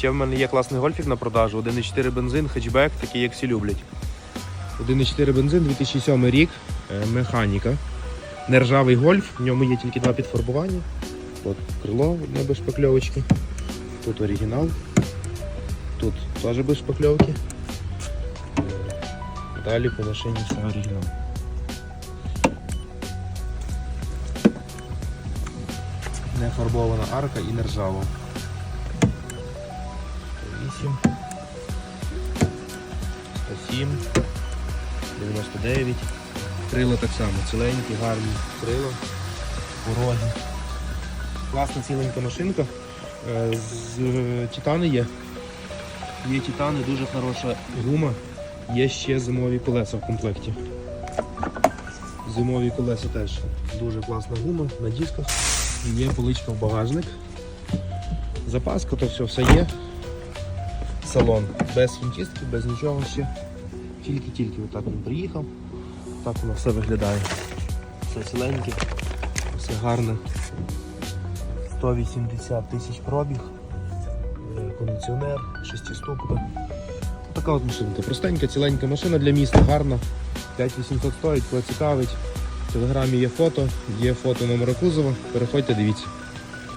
Ще в мене є класний гольфік на продажу. 1,4 бензин, хетчбек, такий як всі люблять. 1,4 бензин, 2007 рік, е, механіка. Нержавий гольф, в ньому є тільки два підфарбування. От крило одне без шпакльовочки. Тут оригінал. Тут теж без шпакльовки. Далі по машині все оригінал. Не фарбована арка і нержава. 108, 107, 99. Крила так само, ціленькі, гарні крила, пороги. Класна ціленька машинка. Е, З е, титани є. Є титани, дуже хороша гума. Є ще зимові колеса в комплекті. Зимові колеса теж дуже класна гума на дисках. Є поличка в багажник. Запаска, то все, все є. Салон без хімчистки, без нічого ще. Тільки-тільки отак він приїхав. Так воно все виглядає. Все ціленьке, все гарне. 180 тисяч пробіг, Е, кондиціонер, шестиступка. Така от машинка. Простенька, ціленька машина для міста, гарна. 5800 стоїть, кого цікавить. В телеграмі є фото, є фото номера кузова. Переходьте, дивіться.